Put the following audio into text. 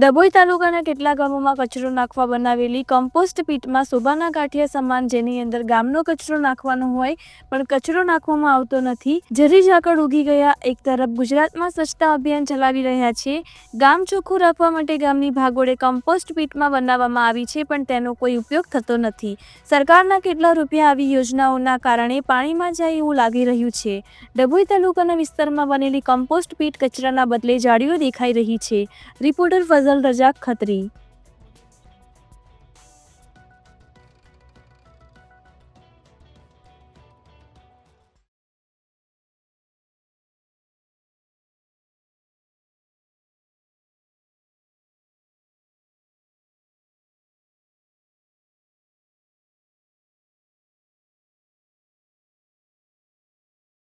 ડભોઈ તાલુકાના કેટલા ગામોમાં કચરો નાખવા બનાવેલી કમ્પોસ્ટ પીટમાં શોભાના ગાંઠિયા સમાન જેની અંદર ગામનો કચરો નાખવાનો હોય, પણ કચરો નાખવામાં આવતો નથી. જરી ઝાકળ ઉગી ગયા. એક તરફ ગુજરાતમાં સ્વચ્છતા અભિયાન ચલાવી રહ્યા છે. ગામ ચોખ્ખું રાખવા માટે ગામની ભાગોળે કમ્પોસ્ટ પીટમાં બનાવવામાં આવી છે, પણ તેનો કોઈ ઉપયોગ થતો નથી. સરકારના કેટલા રૂપિયા આવી યોજનાઓના કારણે પાણીમાં જાય એવું લાગી રહ્યું છે. ડભોઈ તાલુકાના વિસ્તારમાં બનેલી કમ્પોસ્ટ પીટ કચરાના બદલે જાળીઓ દેખાઈ રહી છે. રિપોર્ટર ફઝલ રજા ખત્રી.